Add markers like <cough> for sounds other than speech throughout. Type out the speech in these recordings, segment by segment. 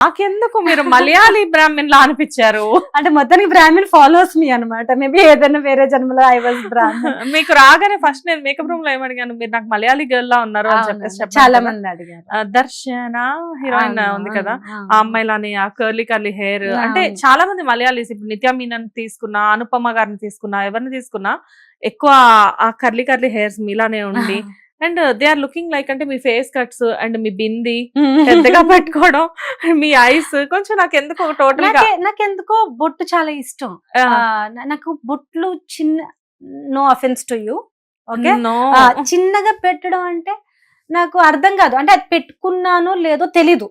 నాకెందుకు మీరు మలయాళీ బ్రాహ్మణ్ లా అనిపించారు? అంటే మొత్తానికి బ్రాహ్మణ్ ఫాలోస్ మీ అన్నమాట. మేబీ ఏదైనా వేరే జన్మలో ఐ వాజ్ బ్రాహ్మణ్. మీకు రాగానే ఫస్ట్ నేను మేకప్ రూమ్లో ఏమడిగాను మీరు నాకు మలయాళీ గర్ల్ లా ఉన్నారు అని చెప్పేసి చాలా. మంది అడిగారు. దర్శన హీరోయిన్ ఉంది కదా. ఆ. అమ్మాయిలని ఆ కర్లీ కర్లీ హెయిర్. అంటే చాలా మంది మలయాళీస్ ఇప్పుడు నిత్యా మీనన్ తీసుకున్నా అనుపమ గారిని తీసుకున్నా ఎవరిని తీసుకున్నా ఎక్కువ ఆ కర్లీ కర్లీ హెయిర్స్ మీలానే ఉండి and they are looking like అంటే మీ ఫేస్ కట్స్ అండ్ మీ బింది <laughs> పెద్దగా పెట్టుకోవడం మీ ఐస్ కొంచెం నాకు ఎందుకు టోటల్గా నాకే- నాకెందుకో బొట్టు చాలా ఇష్టం. నాకు బొట్లు చిన్న no offence to you okay. చిన్నగా పెట్టడం అంటే నాకు అర్థం కాదు. అంటే అది పెట్టుకున్నానో లేదో తెలీదు.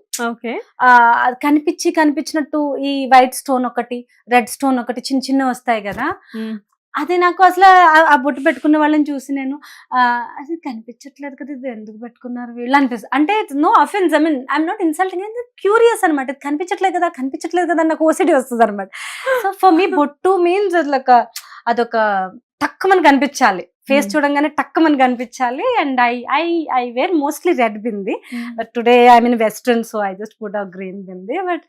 కనిపించి కనిపించినట్టు ఈ వైట్ స్టోన్ ఒకటి రెడ్ స్టోన్ ఒకటి చిన్న చిన్న వస్తాయి కదా? ఉమ్. అది నాకు అసలు ఆ- బొట్టు పెట్టుకున్న వాళ్ళని చూసి నేను అది కనిపించట్లేదు కదా ఇది ఎందుకు పెట్టుకున్నారు వీళ్ళు? అనిపిస్తుంది అంటే no offence I mean I'm not insulting curious అనమాట ఇది కనిపించట్లేదు కదా కనిపించట్లేదు కదా నాకు ఓసిడి వస్తుంది అనమాట సో ఫర్ మీ బొట్టు మీన్స్ అదొక అదొక తక్కువని కనిపించాలి. Face Hmm. చూడంగానే టక్కుమని కనిపించాలి. And I I I wear mostly red bindi but today I mean western so I just put a green bindi but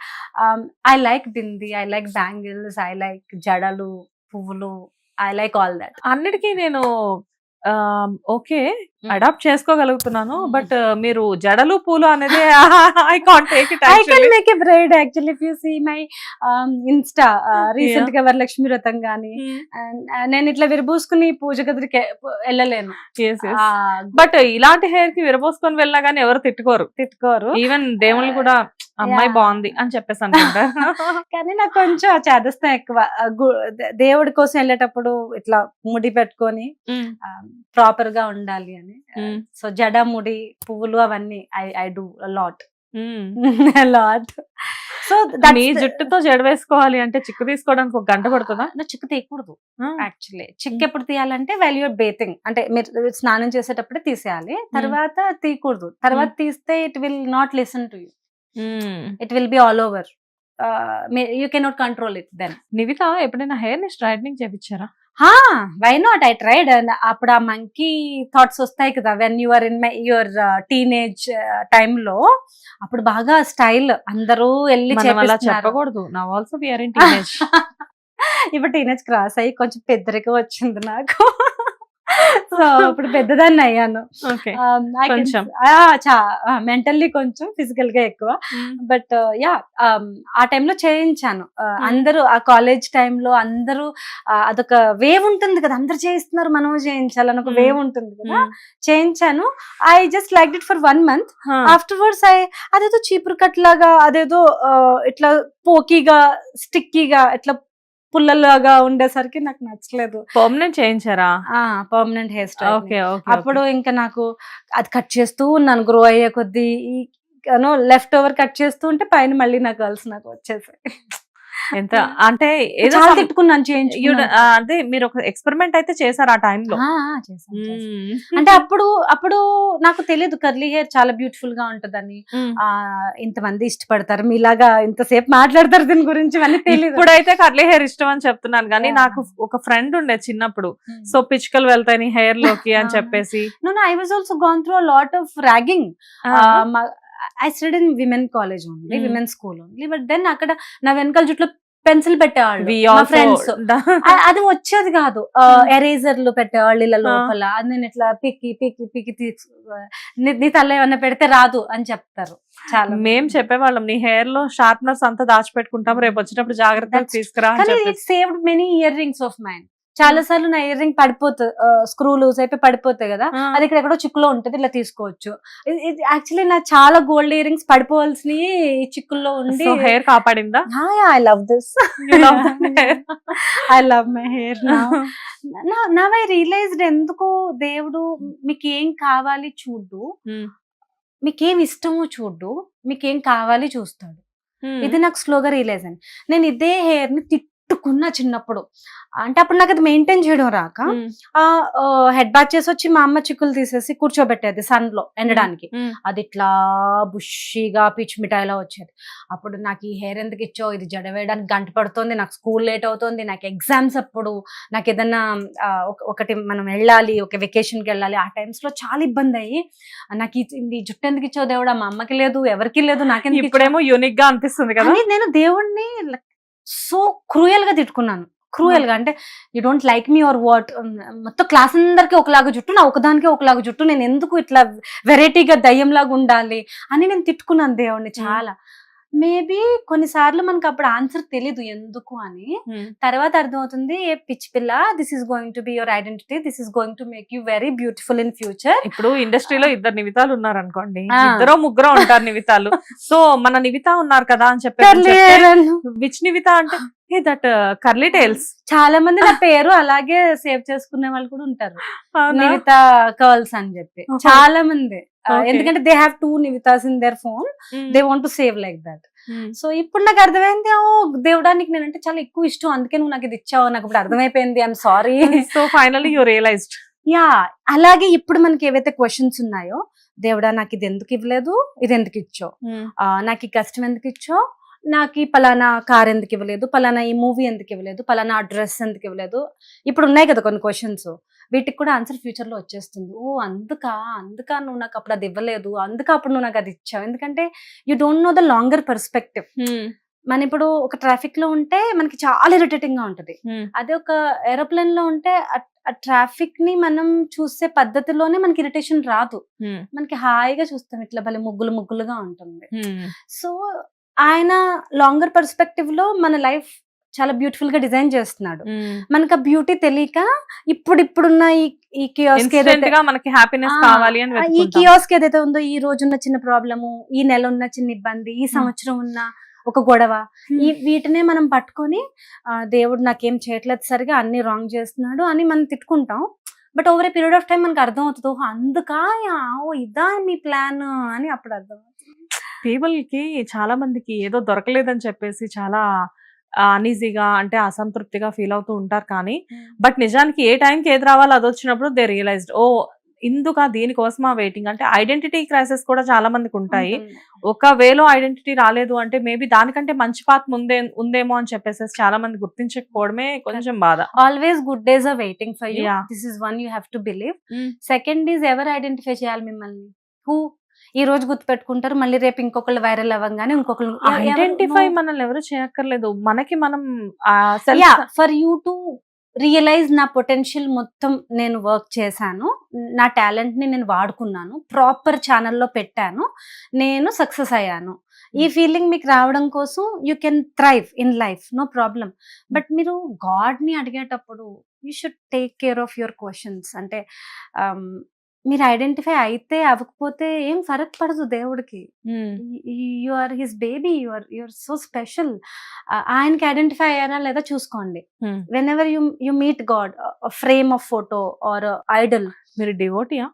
I like bindi I like bangles I like జడలు పువ్వులు I like all that. అన్నిటికీ నేను okay adapt చేసుకోగలుగుతున్నాను. But మీరు జడలు పూలు అనేది <laughs> I can't take it I can make a braid actually if you see my insta రీసెంట్గా వరలక్ష్మి వ్రతం గానీ. నేను ఇట్లా విరబూసుకుని పూజ గదికి వెళ్ళలేను. బట్ ఇలాంటి హెయిర్కి విరబోసుకొని వెళ్ళినా గానీ ఎవరు తిట్టుకోరు. తిట్టుకోరు. ఈవెన్ దేవుళ్ళు కూడా అమ్మాయి. బాగుంది అని చెప్పేసి అనుకుంటారు <laughs> కానీ నాకు కొంచెం చేదస్తం ఎక్కువ. దేవుడి కోసం వెళ్ళేటప్పుడు ఇట్లా ముడి పెట్టుకొని ప్రాపర్గా ఉండాలి అని. సో జడ ముడి పువ్వులు అవన్నీ I I do lot. Lot so మీ జుట్టుతో జడ వేసుకోవాలి అంటే చిక్కు తీసుకోవడానికి ఒక గంట పడుతుందా? చిక్కు తీయకూడదు. యాక్చువల్లీ చిక్కు ఎప్పుడు తీయాలంటే వెల్ యూర్ బేతింగ్ అంటే మీరు స్నానం చేసేటప్పుడే తీసేయాలి. తర్వాత తీయకూడదు. తర్వాత తీస్తే it will not listen to you. It will be all over you cannot control it then Nivitha ఎప్పుడైనా హెయిర్ని స్ట్రైట్నింగ్ చేపించారా? వై నాట్ ఐ ట్రైడ్ అప్పుడు ఆ మంకీ థాట్స్ వస్తాయి కదా when you are in my your టీనేజ్లో అప్పుడు బాగా స్టైల్ అందరూ వెళ్ళి. చెప్పకూడదు. నా ఆల్సో <laughs> ఇప్పుడు టీనేజ్ క్రాస్ అయ్యి కొంచెం పెద్దరికం వచ్చింది నాకు. <laughs> సో ఇప్పుడు పెద్దదాన్ని అయ్యాను. మెంటల్లీ కొంచెం. ఫిజికల్గా ఎక్కువ. బట్ యా ఆ టైంలో చేయించాను. అందరూ ఆ కాలేజ్ టైంలో అందరూ అదొక వేవ్ ఉంటుంది కదా. అందరు చేయిస్తున్నారు మనం చేయించాలని ఒక. వేవ్ ఉంటుంది కదా. చేయించాను. I just like it for one month afterwards I అదేదో చీపురు కట్ లాగా అదేదో ఇట్లా పోకీగా స్టిక్కీగా ఇట్లా పుల్లలాగా ఉండేసరికి నాకు నచ్చలేదు. Permanent చేయించారా? Permanent hair style okay okay అప్పుడు ఇంకా నాకు అది కట్ చేస్తూ ఉన్నాను గ్రో అయ్యే కొద్దీ. లెఫ్ట్ ఓవర్ కట్ చేస్తూ ఉంటే పైన మళ్ళీ నాకు కలిసి నాకు వచ్చేసాయి. ఎంత? అంటే ఏదో చాలా తిట్టుకున్నాను చేయించుకున్నాను. అదే మీరు ఒక ఎక్స్పెరిమెంట్ అయితే చేశారు ఆ టైంలో ఆ, ఆ, చేశాను, చేశాను. అంటే అప్పుడు అప్పుడు నాకు తెలియదు కర్లీ హెయిర్ చాలా బ్యూటిఫుల్గా ఉంటదని. ఆ ఇంతమంది ఇష్టపడతారు మీలాగా ఇంతసేపు మాట్లాడతారు దీని గురించి ఇవన్నీ తెలియదు ఇప్పుడైతే కర్లీ హెయిర్ ఇష్టం అని చెప్తున్నాను కానీ Yeah. నాకు ఒక ఫ్రెండ్ ఉండే చిన్నప్పుడు. సో పిచ్చుకలు వెళ్తాయి హెయిర్లోకి అని. చెప్పేసి. No I was also gone through lot of ragging I studied in women college only. Women school only but then అక్కడ నా వెనకాల జుట్లో పెన్సిల్ పెట్టేవాళ్ళు మా ఫ్రెండ్స్ <laughs> అది వచ్చేది కాదు. Hmm. ఎరేజర్లు పెట్టేవాళ్ళు ఇలా లోపల. నేను ఇట్లా పిక్కి పిక్కి పిక్కి తీసు నీ- నీ తల ఏమన్నా పెడితే రాదు అని చెప్తారు చాలా మేం చెప్పేవాళ్ళం నీ హెయిర్లో షార్ప్నర్స్ అంతా దాచిపెట్టుకుంటాం రేపు వచ్చినప్పుడు జాగ్రత్తగా తీసుకురా saved many earrings of mind చాలా సార్లు నా ఇయర్ రింగ్ పడిపోతుంది స్క్రూ లూజ్ అయిపోయి పడిపోతాయి కదా. అది ఇక్కడ ఎక్కడో చిక్కులో ఉంటుంది ఇలా తీసుకోవచ్చు. యాక్చువల్లీ నా చాలా గోల్డ్ ఇయర్ రింగ్స్ పడిపోవాల్సినవి ఈ చిక్కుల్లో ఉండి. Hair కాపాడిందా? I love this. <laughs> I love my hair నా. <laughs> ఐ రియలైజ్డ్ ఎందుకు దేవుడు మీకు ఏం కావాలి చూడు. మీకేం ఇష్టమో చూడు మీకేం కావాలి చూస్తాడు. ఇది నాకు స్లోగా రియలైజ్ అయింది. నేను ఇదే హెయిర్ని తిట్టుకుంటూ కొట్టుకున్నా చిన్నప్పుడు. అంటే అప్పుడు నాకు అది మెయింటైన్ చేయడం రాక ఆ హెడ్ బాత్ చేసి వచ్చి మా అమ్మ చిక్కులు తీసేసి కూర్చోబెట్టేది సన్లో ఎండడానికి అది ఇట్లా బుషిగా పిచ్ మిఠాయిలా వచ్చేది. అప్పుడు నాకు ఈ హెయిర్ ఎందుకు ఇచ్చో ఇది జడ వేయడానికి గంట పడుతుంది నాకు స్కూల్ లేట్ అవుతుంది నాకు ఎగ్జామ్స్ అప్పుడు నాకు ఏదన్నా ఒకటి మనం వెళ్ళాలి ఒక వెకేషన్కి వెళ్ళాలి ఆ టైమ్స్లో చాలా ఇబ్బంది అయ్యి నాకు ఈ జుట్టు ఎందుకు ఇచ్చావు దేవుడా మా అమ్మకి లేదు ఎవరికి లేదు నాకెందుకు? ఇప్పుడేమో యూనిక్గా అనిపిస్తుంది కదా? నేను దేవుణ్ణి సో క్రూయల్గా తిట్టుకున్నాను. క్రూయల్గా అంటే you don't like me or what మొత్తం క్లాస్ అందరికి ఒకలాగా జుట్టు నా ఒకదానికి ఒకలాగా జుట్టు నేను ఎందుకు ఇట్లా వెరైటీగా దయ్యంలాగా ఉండాలి అని నేను తిట్టుకున్నాను దేవుణ్ణి చాలా. మేబీ కొన్నిసార్లు మనకు అప్పుడు ఆన్సర్ తెలీదు ఎందుకు అని. తర్వాత అర్థమవుతుంది ఏ పిచ్ పిల్ల this is going to be your identity this is going to make you very beautiful in future ఇప్పుడు ఇండస్ట్రీలో ఇద్దరు నివితాలు ఉన్నారు అనుకోండి. ఇద్దరు ముగ్గురు ఉంటారు నివితాలు. <laughs> సో మన నివిత ఉన్నారు కదా అని చెప్పి విచ్ నివిత అంటే దట్ కర్లీ టైల్స్ చాలా మంది నా పేరు అలాగే సేవ్ చేసుకునే వాళ్ళు కూడా ఉంటారు. నివిత కర్ల్స్ అని చెప్పి. చాలా మంది. Okay. ఎందుకంటే they have two Nivithas in their phone they want to save like that Hmm. So ఇప్పుడు నాకు అర్థమైంది ఓ దేవుడానికి నేనంటే చాలా ఎక్కువ ఇష్టం. అందుకే నువ్వు నాకు ఇది ఇచ్చావు. నాకు ఇప్పుడు అర్థమైపోయింది. I'm sorry so finally you realised yeah అలాగే ఇప్పుడు మనకి ఏవైతే క్వశ్చన్స్ ఉన్నాయో దేవుడా నాకు ఇది ఎందుకు ఇవ్వలేదు? ఇది ఎందుకు ఇచ్చావు? ఆ, నాకు ఈ కష్టం ఎందుకు ఇచ్చావు? నాకు ఈ పలానా కార్ ఎందుకు ఇవ్వలేదు? పలానా ఈ మూవీ ఎందుకు ఇవ్వలేదు? పలానా డ్రెస్ ఎందుకు ఇవ్వలేదు? ఇప్పుడు ఉన్నాయి కదా కొన్ని క్వశ్చన్స్ వీటికి కూడా ఆన్సర్ ఫ్యూచర్లో వచ్చేస్తుంది. ఓ అందుకా? అందుకా నువ్వు నాకు అప్పుడు అది ఇవ్వలేదు. అందుకా అప్పుడు నువ్వు నాకు అది ఇచ్చావు. ఎందుకంటే you don't know the longer perspective మన ఇప్పుడు ఒక ట్రాఫిక్లో ఉంటే మనకి చాలా ఇరిటేటింగ్గా ఉంటది. అదే ఒక ఏరోప్లేన్లో ఉంటే ఆ ట్రాఫిక్ని మనం చూసే పద్ధతిలోనే మనకి ఇరిటేషన్ రాదు. మనకి హాయిగా చూస్తాం. ఇట్లా భలే ముగ్గులు ముగ్గులుగా ఉంటుంది. సో ఆయన లాంగర్ పర్స్పెక్టివ్లో మన లైఫ్ చాలా బ్యూటిఫుల్గా డిజైన్ చేస్తున్నాడు. మనకు ఆ బ్యూటీ తెలియక ఇప్పుడు ఇప్పుడున్న ఈ కియోస్క్ ఏదైతే మనకి హ్యాపీనెస్ కావాలి ఈ. కియోస్క్ ఏదైతే ఉందో ఈ రోజు ఉన్న చిన్న ప్రాబ్లము ఈ నెల ఉన్న చిన్న ఇబ్బంది ఈ సంవత్సరం ఉన్న ఒక గొడవ ఈ వీటినే మనం పట్టుకొని దేవుడు నాకేం చేయట్లేదు సరిగా అన్ని రాంగ్ చేస్తున్నాడు అని మనం తిట్టుకుంటాం. But over a period of time మనకు అర్థం అవుతుంది అందుకా? ఇదా మీ ప్లాన్ అని అప్పుడు అర్థం అవుతుంది పీపుల్కి చాలా మందికి ఏదో దొరకలేదని చెప్పేసి చాలా అనీజీగా అంటే అసంతృప్తిగా ఫీల్ అవుతూ ఉంటారు కానీ బట్ నిజానికి ఏ టైంకి ఏది రావాలో అది వచ్చినప్పుడు దే రియలైజ్డ్. ఓ ఇందుక దీనికోసమా వెయిటింగ్? అంటే ఐడెంటిటీ క్రైసిస్ కూడా చాలా మందికి ఉంటాయి. ఒక వేలో ఐడెంటిటీ రాలేదు అంటే మేబీ దానికంటే మంచి పాత్ ముందే ఉందేమో అని చెప్పేసి చాలా మంది గుర్తించకపోవడమే కొంచెం బాధ. Always good days are waiting for you. This is one you have to believe. Second is ఎవరు ఐడెంటిఫై చేయాలి మిమ్మల్ని? హూ? ఈ రోజు గుర్తు పెట్టుకుంటారు మళ్ళీ రేపు ఇంకొకళ్ళు వైరల్ అవ్వగానే ఇంకొకళ్ళు ఐడెంటిఫై మనల్ని ఎవరు చేయక్కర్లేదు. మనకి మనం ఫర్ యూ టు రియలైజ్ నా పొటెన్షియల్ మొత్తం నేను వర్క్ చేశాను. నా టాలెంట్ని నేను వాడుకున్నాను. ప్రాపర్ ఛానల్లో పెట్టాను. నేను సక్సెస్ అయ్యాను. ఈ ఫీలింగ్ మీకు రావడం కోసం you can thrive in life no problem but మీరు గాడ్ని అడిగేటప్పుడు you should take care of your questions అంటే um, మీరు ఐడెంటిఫై అయితే అవ్వకపోతే ఏం ఫరక్ పడదు దేవుడికి. You are his baby you are you are so special. ఆయనకి ఐడెంటిఫై అయ్యారా లేదా చూసుకోండి. Whenever you you meet God frame of photo or idol. మీరు డివోటియా?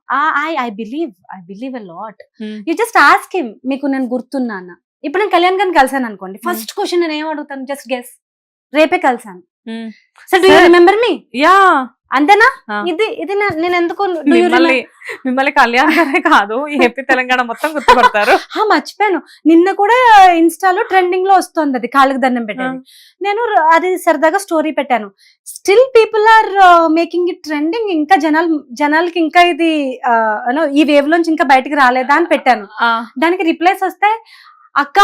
I I believe I believe a lot. You just ask him మీకు నేను గుర్తున్నానా? ఇప్పుడు నేను కళ్యాణ్ గారిని కలిసాను అనుకోండి. ఫస్ట్ క్వశ్చన్ నేను ఏం అడుగుతాను? Just guess. రేపే కలిసాను. So do you. Remember me yeah అంతేనా. ఇది ఇది నేను ఎందుకు మిమ్మల్ని మిమ్మల్ని కళ్యాణ్ కాదు ఏపీ తెలంగాణ మొత్తం గుర్తుపడతారు. <laughs> మర్చిపోయాను. నిన్న కూడా ఇన్స్టాలో ట్రెండింగ్లో వస్తుంది అది కాళ్ళకి దండం పెట్టేది. నేను అది సరదాగా స్టోరీ పెట్టాను. Still people are making it trending ఇంకా జనాలు జనాలకి ఇంకా ఇది ano, ఈ వేవ్ లోంచి ఇంకా బయటికి రాలేదా అని పెట్టాను. దానికి రిప్లైస్ వస్తే అక్క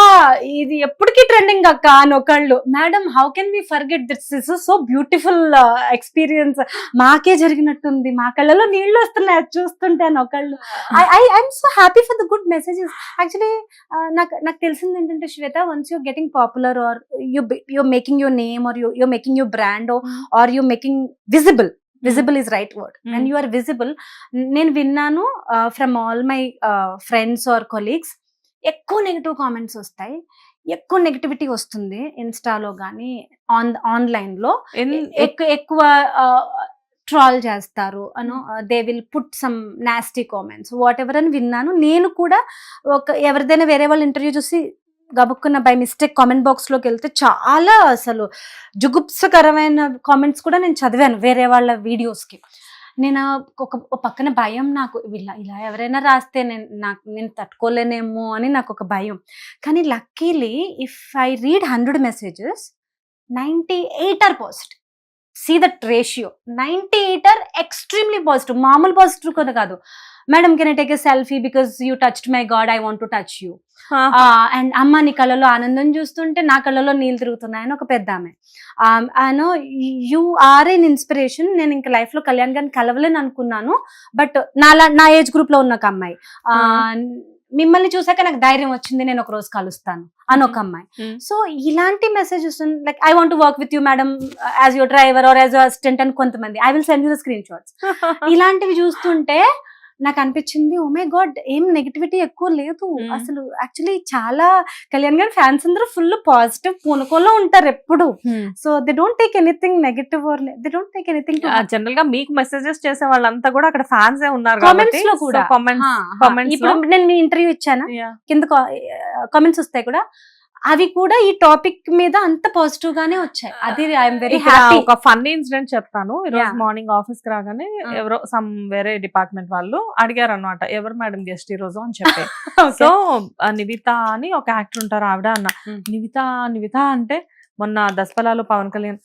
ఇది ఎప్పటికీ ట్రెండింగ్ అక్క అని ఒకళ్ళు. Madam how can we forget this is so beautiful experience మాకే జరిగినట్టుంది. మా కళ్ళలో నీళ్ళు వస్తున్నాయి చూస్తుంటే అని ఒకళ్ళు. I I I'm so happy for the good messages actually నాకు నాకు తెలిసింది ఏంటంటే Shweta once you getting popular or you you making your name or you you making your brand or you making visible visible is right word. And you are visible నేను విన్నాను from all my friends or colleagues ఎక్కువ negative comments వస్తాయి. ఎక్కువ negativity వస్తుంది ఇన్స్టాలో కానీ on ఆన్లైన్లో. ఎక్కువ ఎక్కువ ట్రాల్ చేస్తారు. అను they will put some nasty comments whatever అని విన్నాను. నేను కూడా ఒక ఎవరిదైనా వేరే వాళ్ళ ఇంటర్వ్యూ చూసి గబుక్కున్న బై మిస్టేక్ కామెంట్ బాక్స్లోకి వెళ్తే చాలా అసలు జుగుప్సకరమైన కామెంట్స్ కూడా నేను చదివాను వేరే వాళ్ళ వీడియోస్కి. నేను ఒక పక్కన భయం నాకు. ఇలా ఇలా ఎవరైనా రాస్తే నేను నాకు నేను తట్టుకోలేనేమో అని నాకు ఒక భయం. కానీ luckily if I read hundred messages ninety eight are positive. See that ratio. Ninety eight are extremely positive. మామూలు పాజిటివ్ కూడా కాదు. Madam can I take a selfie because you touched my God I want to touch you and అమ్మ నీ కళ్ళలో ఆనందం చూస్తుంటే నా కళ్ళలో నీళ్ళు తిరుగుతున్నాయని ఒక పెద్ద ఆమె. ఆనో యు ఆర్ ఎన్ ఇన్స్పిరేషన్ నేను ఇంకా లైఫ్లో కళ్యాణ్ గారిని కలవలేని అనుకున్నాను. బట్ నా నా ఏజ్ గ్రూప్లో ఉన్న ఒక అమ్మాయి. ఆ, మిమ్మల్ని చూసాక నాకు ధైర్యం వచ్చింది. నేను ఒక రోజు కలుస్తాను. అని ఒక అమ్మాయి. Hmm. సో ఇలాంటి messages like I want work with you madam as your driver or as assistant అని కొంతమంది. I will send you the screenshots ఇలాంటివి చూస్తుంటే నాకు అనిపించింది ఓ మై గాడ్ ఏం నెగిటివిటీ ఎక్కువ లేదు. అసలు యాక్చువల్లీ చాలా కళ్యాణ్ గారి ఫ్యాన్స్ అందరూ ఫుల్ పాజిటివ్ పూనుకోలో ఉంటారు ఎప్పుడు. So they don't take anything negative or they don't take anything జనరల్గా మీకు మెసేజెస్ చేసే వాళ్ళంతా కూడా అక్కడ ఫ్యాన్స్ ఉన్నారు కామెంట్స్లో కూడా. కామెంట్స్ ఇప్పుడు? నేను మీ ఇంటర్వ్యూ ఇచ్చానా? కింద కామెంట్స్ వస్తాయి కూడా. అవి కూడా ఈ టాపిక్ మీద అంత పాజిటివ్ గానే వచ్చాయి. అది ఐఎమ్ వెరీ హ్యాపీ ఒక ఫన్నీ ఇన్సిడెంట్ చెప్తాను. ఈ రోజు. మార్నింగ్ ఆఫీస్కి రాగానే. ఎవరో సమ్ వేరే డిపార్ట్మెంట్ వాళ్ళు అడిగారు అనమాట ఎవరు మేడం గెస్ట్ ఈ రోజు? అని చెప్పి. <laughs> సో నివిత అని ఒక యాక్టర్ ఉంటారు ఆవిడ అన్న. Hmm. నివిత నివిత అంటే మొన్న దసపలాలు Pawan Kalyan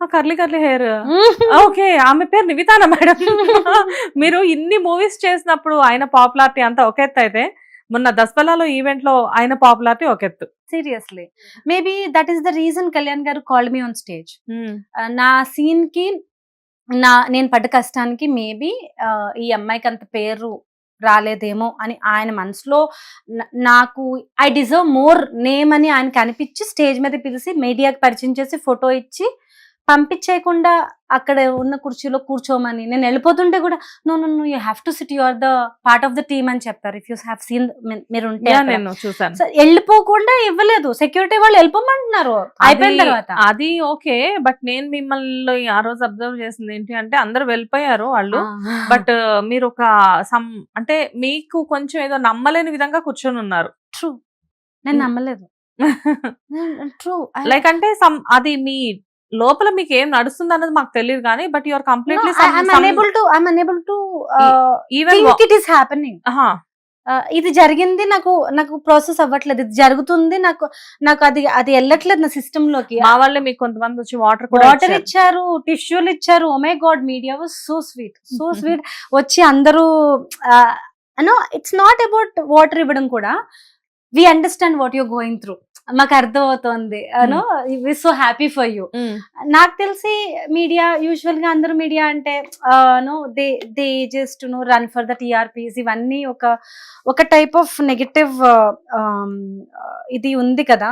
curly curly hair. <laughs> Okay ఆమె పేరు నివితానా మేడం <laughs> మీరు ఇన్ని మూవీస్ చేసినప్పుడు ఆయన పాపులారిటీ అంతా ఒక ఎత్తు అయితే మొన్న దసపలాలో ఈవెంట్లో ఆయన పాపులారిటీ ఒక ఎత్తు. Seriously. Maybe that is the reason Kalyan garu called me on stage. నా సీన్కి నా నేను పడ్డ కష్టానికి మేబీ ఈ అమ్మాయికి అంత పేరు రాలేదేమో అని ఆయన మనసులో నాకు ఐ డిజర్వ్ మోర్ నేమ్ అని ఆయనకి అనిపించి స్టేజ్ మీద పిలిచి మీడియాకి పరిచయం చేసి ఫోటో ఇచ్చి పంపించేయకుండా అక్కడ ఉన్న కుర్చీలో కూర్చోమని. నేను వెళ్ళిపోతుంటే కూడా no no no you have to sit you are the part of the team అని చెప్పారు. ఇఫ్ యూ హ్యావ్ సీన్ మీరు ఉంటే. నేను చూసాను వెళ్ళిపోకుండా ఇవ్వలేదు. సెక్యూరిటీ వాళ్ళు వెళ్ళిపోమంటున్నారు. అయిపోయిన అది- తర్వాత. అది ఓకే బట్ నేను మిమ్మల్ని ఆ రోజు అబ్జర్వ్ చేసింది ఏంటి అంటే అందరు వెళ్ళిపోయారు వాళ్ళు. బట్ మీరు ఒక సమ్ అంటే మీకు కొంచెం ఏదో నమ్మలేని విధంగా కూర్చొని ఉన్నారు. ట్రూ నేను నమ్మలేదు. <laughs> ట్రూ లైక్ అంటే సమ్ అది మీ లోపల మీకు ఏం నడుస్తుంది అన్నది మాకు తెలియదు కానీ but your completely it is happening ఇది జరిగింది నాకు నాకు ప్రాసెస్ అవ్వట్లేదు. ఇది జరుగుతుంది నాకు నాకు అది అది వెళ్ళట్లేదు నా సిస్టమ్లోకి మా వాళ్ళే మీకు కొంతమంది వచ్చి వాటర్ వాటర్ ఇచ్చారు. టిష్యూలు ఇచ్చారు. ఓ my God media was so sweet so sweet వచ్చి అందరూ no it's not about water ఇవ్వడం కూడా. We understand what you going through మాకు అర్థం అవుతోంది no we so happy for you. నాకు తెలిసి మీడియా యూజువల్గా అందరూ మీడియా అంటే no they they just no run for the TRPs ఇవన్నీ ఒక ఒక టైప్ ఆఫ్ నెగటివ్ ఇది ఉంది కదా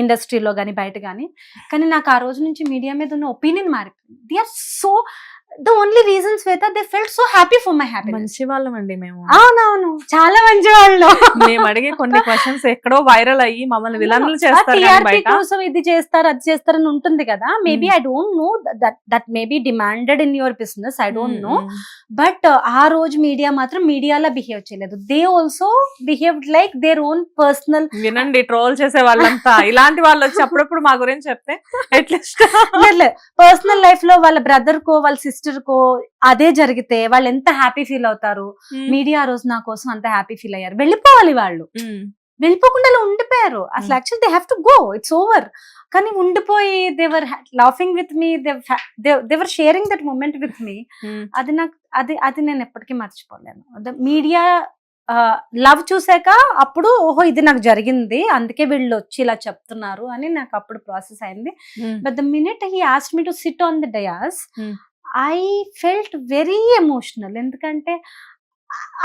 ఇండస్ట్రీలో కానీ బయట కానీ కానీ నాకు ఆ రోజు నుంచి మీడియా మీద ఉన్న ఒపీనియన్ మారిపోయింది. They are so the only reasons వేత they felt so happy for my happiness మంచి వాళ్ళం అండి మేము. అవునవును. చాలా మంచి వాళ్ళు మేము అడిగే కొన్ని క్వశ్చన్స్ ఎక్కడో వైరల్ అయ్యి మమ్మల్ని విలన్లు చేస్తారు కోసం ఇది చేస్తారు అది చేస్తారు అని ఉంటుంది కదా. Maybe. I don't know that that maybe demanded in your business I don't know but ఆ రోజు మీడియా మాత్రం మీడియాలో బిహేవ్ చేయలేదు. They also behave like their own personal. వినండి ట్రోల్ చేసే వాళ్ళంతా. <laughs> ఇలాంటి వాళ్ళు వచ్చి అప్పుడప్పుడు మా గురించి చెప్తే అట్లీస్ట్ పర్సనల్ లైఫ్లో వాళ్ళ బ్రదర్ కో వాళ్ళ సిస్టర్ కో అదే జరిగితే వాళ్ళు ఎంత హ్యాపీ ఫీల్ అవుతారు? మీడియా రోజు నా కోసం అంత హ్యాపీ ఫీల్ అయ్యారు. వెళ్ళిపోవాలి వాళ్ళు. వెళ్ళిపోకుండా ఉండిపోయారు. అసలు. Actual they have to go it's over కానీ ఉండిపోయి they were laughing with me they were sharing that moment with me అది నాకు అది అది నేను ఎప్పటికీ మర్చిపోలేను. మీడియా లవ్ చూసాక అప్పుడు ఓహో ఇది నాకు జరిగింది. అందుకే వీళ్ళు వచ్చి ఇలా చెప్తున్నారు అని నాకు అప్పుడు ప్రాసెస్ అయింది. But the minute he asked me to sit on the dais. I felt very emotional ఎందుకంటే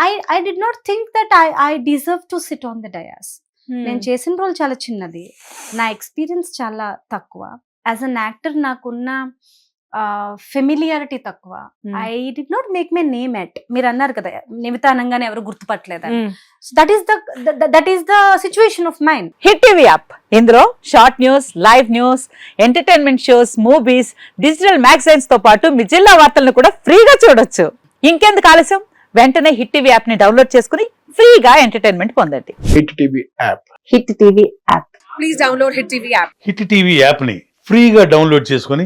I I did not think that I I deserve to sit on the dais నేను చేసిన రోల్ చాలా చిన్నది. నా experience చాలా తక్కువ. As an actor నాకున్న familiarity తక్కువ. I did not make my name at మీరు అన్నారు కదా నిమిత అనగానే ఎవరు గుర్తుపట్టలేదు that is the that is the situation of mind hit TV app ఇందులో short news live news entertainment shows movies digital మ్యాగజైన్స్తో పాటు మీ జిల్లా వార్తలను కూడా ఫ్రీగా చూడొచ్చు. ఇంకెందుకు ఆలస్యం? వెంటనే హిట్ టీవీ యాప్ని డౌన్లోడ్ చేసుకుని ఫ్రీగా ఎంటర్టైన్మెంట్ పొందండి. Hit TV app hit TV app please download Hit TV app. Hit TV యాప్ని ఫ్రీగా డౌన్లోడ్ చేసుకొని